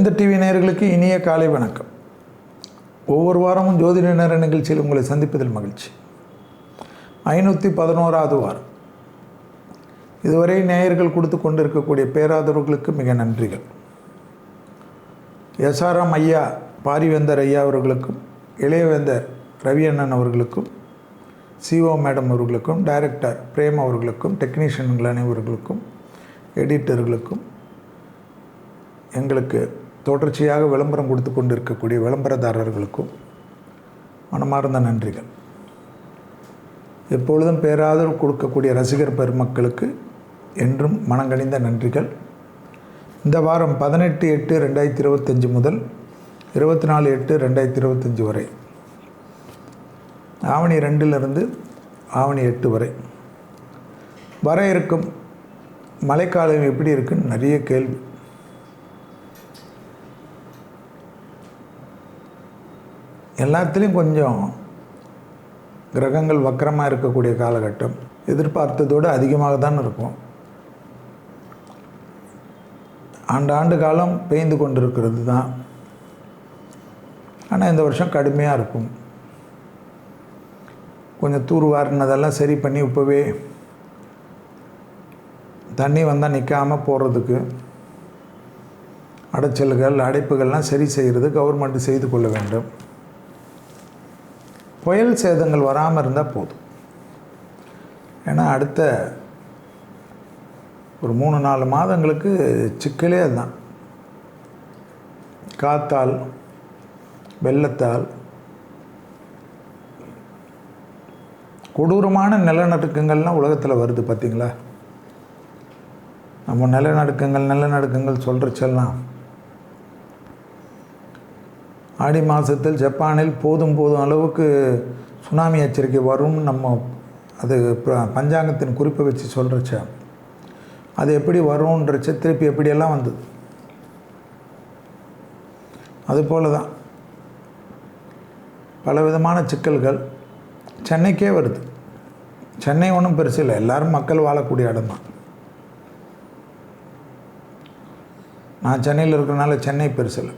செந்த TV நேயர்களுக்கு இனிய காலை வணக்கம். ஒவ்வொரு வாரமும் ஜோதிட நேர நிகழ்ச்சியில் உங்களை சந்திப்பதில் மகிழ்ச்சி. ஐநூற்றி பதினோராவது வாரம். இதுவரை நேயர்கள் கொடுத்து கொண்டிருக்கக்கூடிய பேராதரவுகளுக்கு மிக நன்றிகள். எஸ்ஆர்எம் ஐயா பாரிவேந்தர் ஐயா அவர்களுக்கும் இளையவேந்தர் ரவி அண்ணன் அவர்களுக்கும் சிஓ மேடம் அவர்களுக்கும் டைரக்டர் பிரேம் அவர்களுக்கும் டெக்னீஷியன்கள் அனைவர்களுக்கும் எடிட்டர்களுக்கும் எங்களுக்கு தொடர்ச்சியாக விளம்பரம் கொடுத்து கொண்டிருக்கக்கூடிய விளம்பரதாரர்களுக்கும் மனமார்ந்த நன்றிகள். எப்பொழுதும் பேராதரவு கொடுக்கக்கூடிய ரசிகர் பெருமக்களுக்கு என்றும் மனங்கணிந்த நன்றிகள். இந்த வாரம் பதினெட்டு எட்டு ரெண்டாயிரத்தி இருபத்தஞ்சி முதல் இருபத்தி நாலு எட்டு ரெண்டாயிரத்தி இருபத்தஞ்சி வரை. ஆவணி ரெண்டிலிருந்து ஆவணி எட்டு வரை. வர இருக்கும் மழைக்காலம் எப்படி இருக்குன்னு நிறைய கேள்வி. எல்லாத்துலேயும் கொஞ்சம் கிரகங்கள் வக்கரமாக இருக்கக்கூடிய காலகட்டம். எதிர்பார்த்ததோடு அதிகமாக தான் இருக்கும். ஆண்டாண்டு காலம் பெய்ந்து கொண்டிருக்கிறது தான். ஆனால் இந்த வருஷம் கடுமையாக இருக்கும். கொஞ்சம் தூர்வாரினதெல்லாம் சரி பண்ணி இப்போவே தண்ணி வந்தால் நிற்காமல் போகிறதுக்கு அடைச்சல்கள் அடைப்புகள்லாம் சரி செய்கிறது கவர்மெண்ட் செய்து கொள்ள வேண்டும். புயல் சேதங்கள் வராமல் இருந்தால் போதும். ஏன்னா அடுத்த ஒரு மூணு நாலு மாதங்களுக்கு சிக்கலே அதுதான். காத்தால் வெள்ளத்தால் கொடூரமான நிலநடுக்கங்கள்லாம் உலகத்தில் வருது பார்த்தீங்களா நம்ம நிலநடுக்கங்கள் நிலநடுக்கங்கள் சொல்கிறச்செல்லாம் ஆடி மாதத்தில் ஜப்பானில் போதும் போதும் அளவுக்கு சுனாமி எச்சரிக்கை வரும்னு நம்ம அது ப- பஞ்சாங்கத்தின் குறிப்பை வச்சு சொல்கிறச்ச அது எப்படி வரும்ன்றச்ச திருப்பி எப்படியெல்லாம் வந்தது? அதுபோல தான் பலவிதமான சிக்கல்கள் சென்னைக்கே வருது. சென்னை ஒன்றும் பெருசு இல்லை. எல்லாரும் மக்கள் வாழக்கூடிய இடம் தான் நான் சென்னையில் இருக்கிறனால சென்னை பெருசு இல்லை.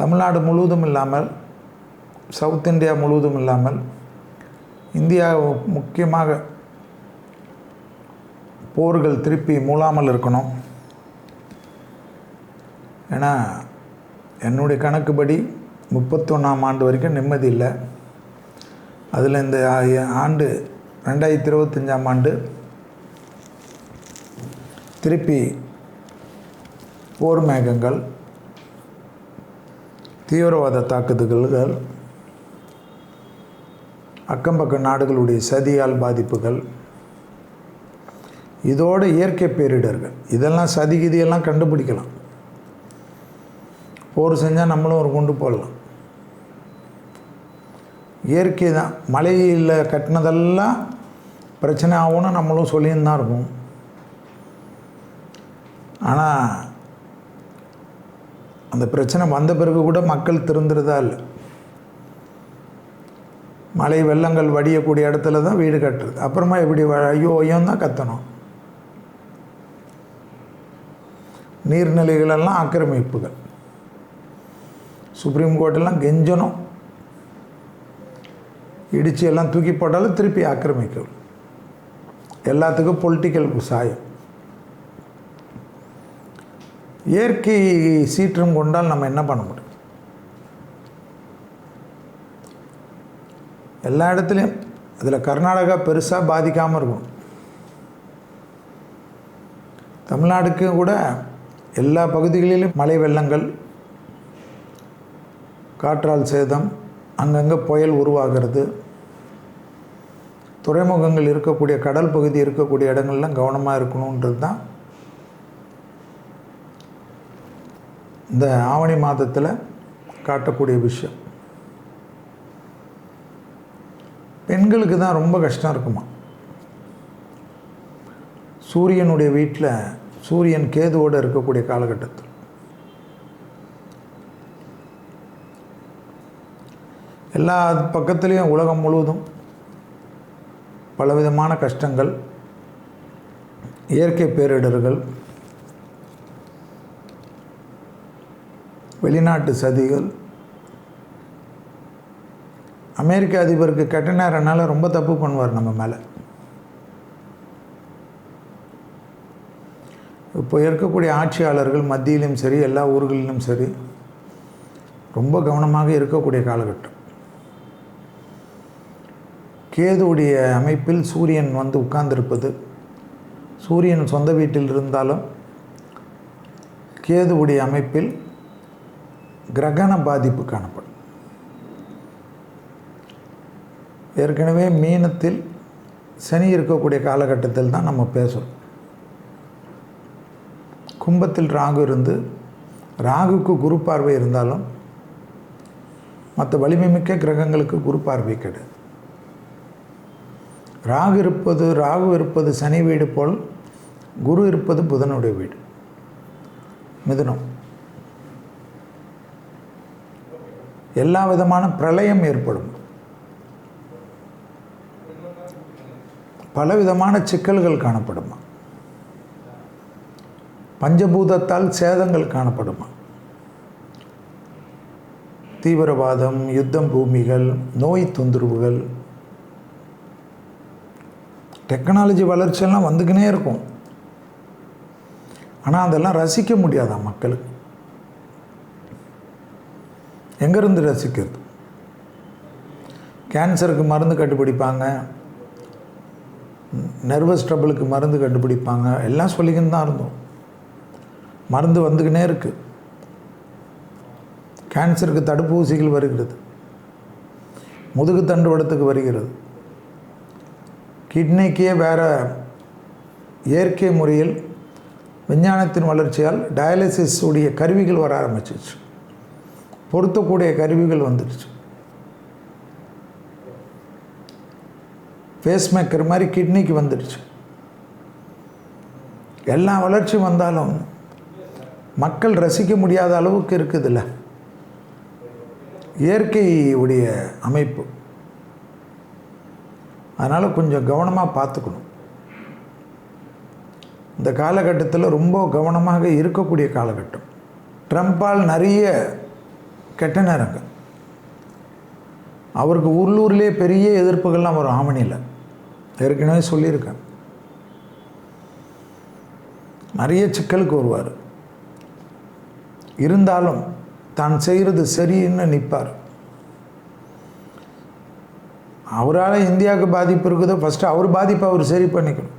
தமிழ்நாடு முழுவதும் இல்லாமல் சவுத் இந்தியா முழுவதும் இல்லாமல் இந்தியா முக்கியமாக போர்கள் திருப்பி மூழாமல் இருக்கணும். ஏன்னா என்னுடைய கணக்குப்படி முப்பத்தொன்னாம் ஆண்டு வரைக்கும் நிம்மதி இல்லை. அதில் இந்த ஆண்டு ரெண்டாயிரத்தி இருபத்தஞ்சாம் ஆண்டு திருப்பி போர் மேகங்கள் தீவிரவாத தாக்குதல்கள் அக்கம்பக்க நாடுகளுடைய சதியால் பாதிப்புகள் இதோட இயற்கை பேரிடர்கள். இதெல்லாம் சதி கிதியெல்லாம் கண்டுபிடிக்கலாம். போர் செஞ்சால் நம்மளும் ஒரு குண்டு போடலாம். இயற்கை தான். மலையில் கட்டினதெல்லாம் பிரச்சனை ஆகும்னு நம்மளும் சொல்லியிருந்தான் இருக்கும். ஆனால் அந்த பிரச்சனை வந்த பிறகு கூட மக்கள் திருந்துறதா இல்லை. மழை வெள்ளங்கள் வடியக்கூடிய இடத்துல தான் வீடு கட்டுறது. அப்புறமா எப்படி வ- ஐயோ ஐயோன்னு தான் கத்தணும். நீர்நிலைகளெல்லாம் ஆக்கிரமிப்புகள். சுப்ரீம் கோர்ட்டெல்லாம் கெஞ்சணும். இடித்து எல்லாம் தூக்கி போட்டாலும் திருப்பி ஆக்கிரமிக்கும். எல்லாத்துக்கும் பொலிட்டிக்கல் சாயம். இயற்கை சீற்றம் கொண்டால் நம்ம என்ன பண்ண முடியும்? எல்லா இடத்துலையும் அதில் கர்நாடகா பெருசாக பாதிக்காமல் இருக்கும் தமிழ்நாடுக்கு கூட எல்லா பகுதிகளிலும் மழை வெள்ளங்கள் காற்றால் சேதம் அங்கங்கே புயல் உருவாகிறது. துறைமுகங்கள் இருக்கக்கூடிய கடல் பகுதி இருக்கக்கூடிய இடங்கள்லாம் கவனமாக இருக்கணுன்றது தான் இந்த ஆவணி மாதத்தில் காட்டக்கூடிய விஷயம். பெண்களுக்கு தான் ரொம்ப கஷ்டம் இருக்குமா? சூரியனுடைய வீட்டில் சூரியன் கேதுவோடு இருக்கக்கூடிய காலகட்டத்தில். எல்லா பக்கத்துலேயும் உலகம் முழுவதும் பலவிதமான கஷ்டங்கள் இயற்கை பேரிடர்கள் வெளிநாட்டு சதிகள். அமெரிக்க அதிபருக்கு கெட்ட நேரம்னால ரொம்ப தப்பு பண்ணுவார் நம்ம மேலே. இப்போ இருக்கக்கூடிய ஆட்சியாளர்கள் மத்தியிலும் சரி எல்லா ஊர்களிலும் சரி ரொம்ப கவனமாக இருக்கக்கூடிய காலகட்டம். கேதுவுடைய அமைப்பில் சூரியன் வந்து உட்கார்ந்திருப்பது. சூரியன் சொந்த வீட்டில் இருந்தாலும் கேதுவுடைய அமைப்பில் கிரகண பாதிப்பு காணப்படும். ஏற்கனவே மீனத்தில் சனி இருக்கக்கூடிய காலகட்டத்தில் தான் நம்ம பேசுகிறோம் கும்பத்தில் ராகு இருந்து ராகுக்கு குரு பார்வை இருந்தாலும் மற்ற வலிமை மிக்க கிரகங்களுக்கு குரு பார்வை கிடையாது ராகு இருப்பது ராகு இருப்பது சனி வீடு போல் குரு இருப்பது புதனுடைய வீடு. மிதுனம். எல்லா விதமான பிரளயம் ஏற்படும். பலவிதமான சிக்கல்கள் காணப்படுமா? பஞ்சபூதத்தால் சேதங்கள் காணப்படுமா? தீவிரவாதம் யுத்தம் பூமிகள் நோய் தொந்தரவுகள் டெக்னாலஜி வளர்ச்சியெல்லாம் வந்துக்கினே இருக்கும். ஆனால் அதெல்லாம் ரசிக்க முடியாதா மக்களுக்கு? எங்கேருந்து ரசிக்கிறது? கேன்சருக்கு மருந்து கண்டுபிடிப்பாங்க. நர்வஸ் ட்ரபிளுக்கு மருந்து கண்டுபிடிப்பாங்க. எல்லாம் சொல்லிக்கின்னு தான் இருந்தோம். மருந்து வந்துக்கினே இருக்குது கேன்சருக்கு தடுப்பூசிகள் வருகிறது. முதுகு தண்டுவடத்துக்கு வருகிறது. கிட்னிக்கே வேறு இயற்கை முறையில் விஞ்ஞானத்தின் வளர்ச்சியால் டயாலிசிஸ் உடைய கருவிகள் வர ஆரம்பிச்சிச்சு. பொருத்தக்கூடிய கருவிகள் வந்துடுச்சு. ஃபேஸ் மேக்கர் மாதிரி கிட்னிக்கு வந்துடுச்சு. எல்லா வளர்ச்சி வந்தாலும் மக்கள் ரசிக்க முடியாத அளவுக்கு இருக்குதுல்ல. இயற்கையுடைய அமைப்பு. அதனால் கொஞ்சம் கவனமாக பார்த்துக்கணும். இந்த காலகட்டத்தில் ரொம்ப கவனமாக இருக்கக்கூடிய காலகட்டம். ட்ரம்ப்பால் நிறைய கெட்ட நேரங்கள் அவருக்கு உள்ளூர்லேயே பெரிய எதிர்ப்புகள்லாம் வரும் ஆமணியில். ஏற்கனவே சொல்லியிருக்கேன். நிறைய சிக்கலுக்கு வருவார். இருந்தாலும் தான் செய்கிறது சரின்னு நிற்பார். அவரால் இந்தியாவுக்கு பாதிப்பு இருக்குதோ ஃபஸ்ட்டு அவர் பாதிப்பை அவர் சரி பண்ணிக்கணும்.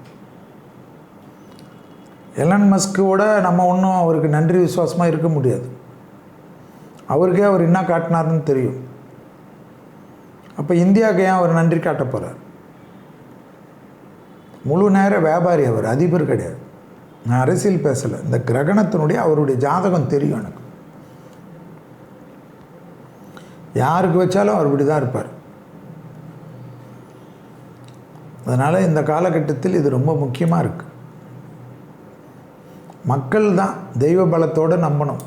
எலன் மஸ்கோட நம்ம ஒன்றும் அவருக்கு நன்றி விசுவாசமாக இருக்க முடியாது. அவருக்கே அவர் என்ன காட்டினார்னு தெரியும். அப்போ இந்தியாவுக்கு ஏன் அவர் நன்றி காட்ட போகிறார் முழு நேர வியாபாரி அவர் அதிபர் கிடையாது. நான் அரசியல் பேசலை. இந்த கிரகணத்தினுடைய அவருடைய ஜாதகம் தெரியும் எனக்கு. யாருக்கு வச்சாலும் அவர் இப்படி தான் இருப்பார். அதனால் இந்த காலகட்டத்தில் இது ரொம்ப முக்கியமாக இருக்குது மக்கள் தான் தெய்வ பலத்தோடு நம்பணும்.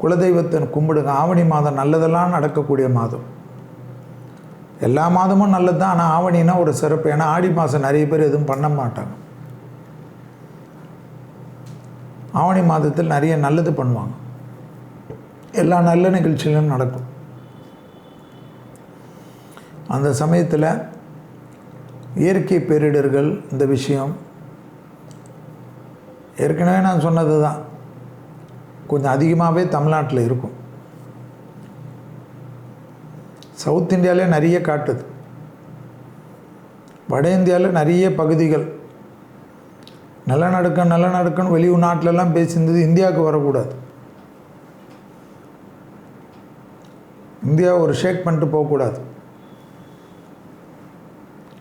குலதெய்வத்தை கும்பிடுங்க ஆவணி மாதம் நல்லதெல்லாம் நடக்கக்கூடிய மாதம். எல்லா மாதமும் நல்லது தான். ஆனால் ஆவணினா ஒரு சிறப்பு. ஏன்னா ஆடி மாதம் நிறைய பேர் எதுவும் பண்ண மாட்டாங்க. ஆவணி மாதத்தில் நிறைய நல்லது பண்ணுவாங்க. எல்லா நல்ல நிகழ்ச்சிகளும் நடக்கும். அந்த சமயத்தில் இயற்கை பேரிடர்கள் இந்த விஷயம். ஏற்கனவே நான் சொன்னது தான் கொஞ்சம் அதிகமாகவே தமிழ்நாட்டில் இருக்கும். சவுத் இந்தியாவிலே நிறைய காட்டுது. வட இந்தியாவில் நிறைய பகுதிகள். நிலநடுக்கம் நிலநடுக்கம்னு வெளியூர் நாட்டிலலாம் பேசியிருந்தது இந்தியாவுக்கு வரக்கூடாது. இந்தியா ஒரு ஷேக் பண்ணிட்டு போகக்கூடாது.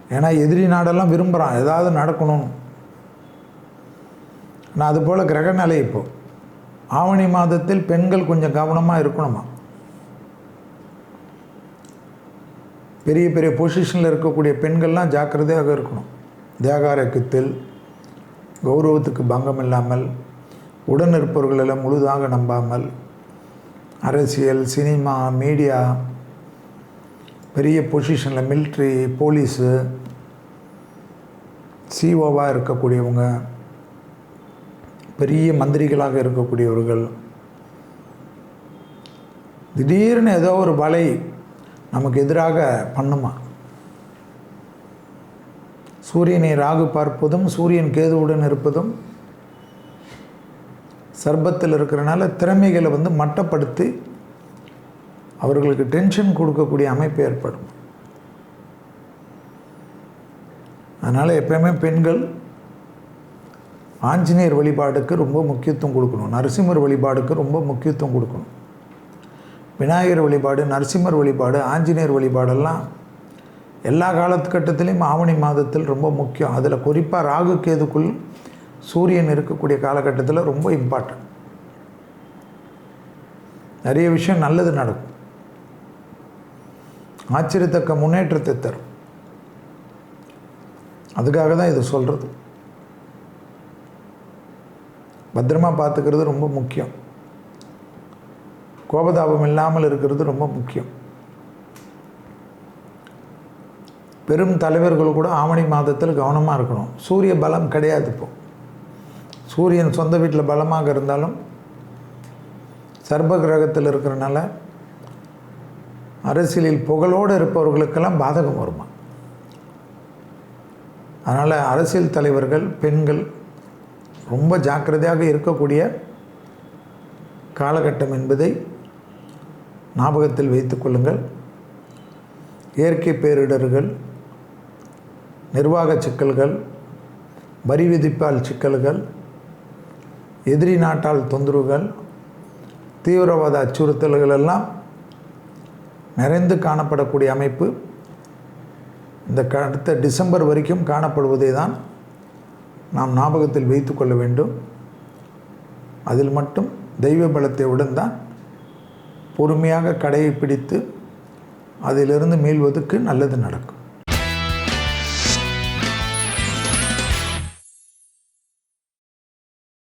ஏன்னா எதிரி நாடெல்லாம் விரும்புகிறான் ஏதாவது நடக்கணும் ஆனால் அதுபோல் கிரக நிலை இப்போது ஆவணி மாதத்தில் பெண்கள் கொஞ்சம் கவனமாக இருக்கணுமா? பெரிய பெரிய பொசிஷனில் இருக்கக்கூடிய பெண்கள்லாம் ஜாக்கிரதையாக இருக்கணும். தேகாரக்கத்தில் கௌரவத்துக்கு பங்கம் இல்லாமல் உடன் இருப்பவர்களெல்லாம் முழுதாக நம்பாமல் அரசியல் சினிமா மீடியா பெரிய பொசிஷனில் மிலிட்ரி போலீஸு சிஓவாக இருக்கக்கூடியவங்க பெரிய மந்திரிகளாக இருக்கக்கூடியவர்கள். திடீர்னு ஏதோ ஒரு வலை நமக்கு எதிராக பண்ணுமா? சூரியனை ராகு பார்ப்பதும் சூரியன் கேதுவுடன் இருப்பதும் சர்பத்தில் இருக்கிறனால திறமைகளை வந்து மட்டப்படுத்தி அவர்களுக்கு டென்ஷன் கொடுக்கக்கூடிய அமைப்பு ஏற்படும். அதனால் எப்பயுமே பெண்கள் ஆஞ்சநேயர் வழிபாடுக்கு ரொம்ப முக்கியத்துவம் கொடுக்கணும். நரசிம்மர் வழிபாடுக்கு ரொம்ப முக்கியத்துவம் கொடுக்கணும். விநாயகர் வழிபாடு நரசிம்மர் வழிபாடு ஆஞ்சநேயர் வழிபாடெல்லாம் எல்லா காலகட்டத்திலையும் ஆவணி மாதத்தில் ரொம்ப முக்கியம். அதில் குறிப்பாக ராகு கேதுக்குள் சூரியன் இருக்கக்கூடிய காலகட்டத்தில் ரொம்ப இம்பார்ட்டன்ட் நிறைய விஷயம் நல்லது நடக்கும். ஆச்சரியத்தக்க முன்னேற்றத்தை தரும். அதுக்காக தான் இது சொல்கிறது பத்திரமா பார்த்துக்கிறது ரொம்ப முக்கியம். கோபதாபம் இல்லாமல் இருக்கிறது ரொம்ப முக்கியம். பெரும் தலைவர்கள் கூட ஆவணி மாதத்தில் கவனமாக இருக்கணும். சூரிய பலம் கிடையாது இப்போ. சூரியன் சொந்த வீட்டில் பலமாக இருந்தாலும் சர்ப கிரகத்தில் இருக்கிறனால அரசியலில் புகழோடு இருப்பவர்களுக்கெல்லாம் பாதகம் வருமா? அதனால் அரசியல் தலைவர்கள் பெண்கள் ரொம்ப ஜாக்கிரதையாக இருக்கக்கூடிய காலகட்டம் என்பதை ஞாபகத்தில் வைத்துக்கொள்ளுங்கள் இயற்கை பேரிடர்கள் நிர்வாக சிக்கல்கள் வரி விதிப்பால் சிக்கல்கள் எதிரி நாட்டால் தொந்தரவுகள் தீவிரவாத அச்சுறுத்தல்கள் எல்லாம் நிறைந்து காணப்படக்கூடிய அமைப்பு. இந்த அடுத்த டிசம்பர் வரைக்கும் காணப்படுவதை தான் நாம் ஞாபகத்தில் வைத்து கொள்ள வேண்டும். அதில் மட்டும் தெய்வ பலத்தையுடன் தான் பொறுமையாக கடையை பிடித்து அதிலிருந்து மீள்வதற்கு நல்லது நடக்கும்.